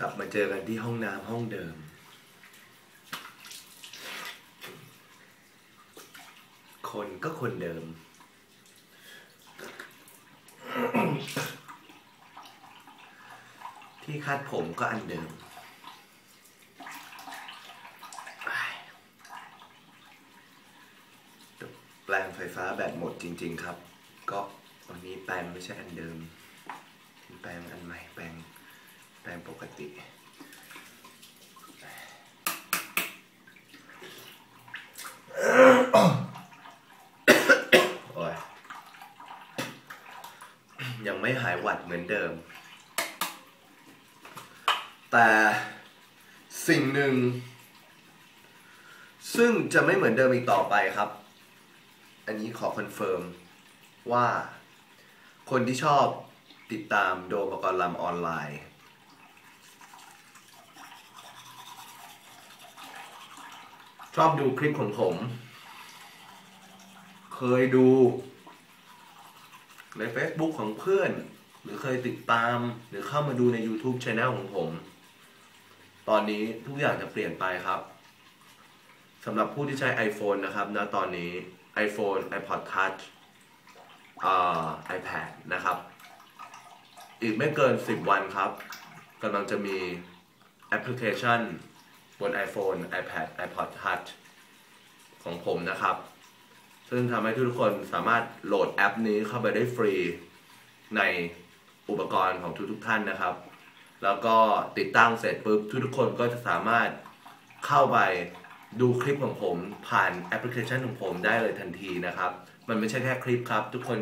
กลับมาเจอกันที่ห้องน้ำห้องเดิม คนก็คนเดิม ที่คาดผมก็อันเดิม แปลงไฟฟ้าแบตหมดจริง ๆ ครับ ก็วันนี้แปลงไม่ใช่อันเดิม แปลงอันใหม่แปลง แปลงปกติ โอ้ย ยังไม่หายหวัดเหมือนเดิม แต่สิ่งหนึ่ง ซึ่งจะไม่เหมือนเดิมอีกต่อไปครับ อันนี้ขอคอนเฟิร์มว่าคนที่ชอบติดตามโดมกรลำออนไลน์ ชอบดูคลิปของผม เคยดู ใน Facebook ของเพื่อน หรือเคยติดตามหรือเข้ามาดูใน YouTube Channel ของผม ตอนนี้ทุกอย่างจะเปลี่ยนไปครับสำหรับผู้ที่ใช้ iPhone นะครับณตอนนี้ iPhone iPod Touch อ่า iPad นะครับ อีกไม่เกิน 10 วันครับกำลังจะมีแอปพลิเคชัน บน iPhone iPad iPod Touch ของผมนะครับ ซึ่งทำให้ทุกคนสามารถโหลดแอปนี้เข้าไปได้ฟรีในอุปกรณ์ของทุกๆท่านนะครับ แล้วก็ติดตั้งเสร็จปุ๊บทุกๆคนก็จะสามารถเข้าไปดูคลิปของผมผ่านแอปพลิเคชันของผมได้เลยทันทีนะครับ มันไม่ใช่แค่คลิปครับ ทุกคน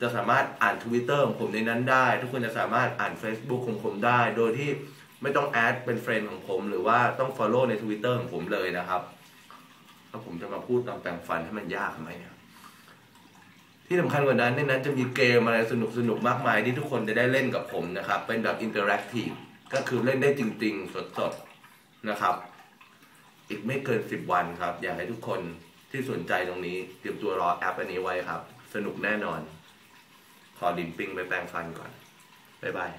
จะสามารถอ่าน Twitter ของผมในนั้นได้ ทุกคนจะสามารถอ่าน Facebook ของผมได้ โดยที่ ไม่ต้องแอดเป็นเฟรนด์ของผมหรือว่าต้อง Follow ใน Twitter ของผมเลยนะครับแล้วผมจะมาพูดตอนแปลงฟันให้มันยากไหมเนี่ยที่สำคัญกว่านั้นในนั้นจะมีเกมอะไรสนุกสนุกมากมายที่ทุกคนจะได้เล่นกับผมนะครับ เป็นแบบอินเตอร์แอคทีฟก็คือเล่นได้จริง ๆ สดๆนะครับ อีกไม่เกิน 10 วันครับ อยากให้ทุกคนที่สนใจตรงนี้เตรียมตัวรอแอปอันนี้ไว้ครับ สนุกแน่นอน ขอดินปิ้งไปแปลงฟันก่อน บ๊ายบาย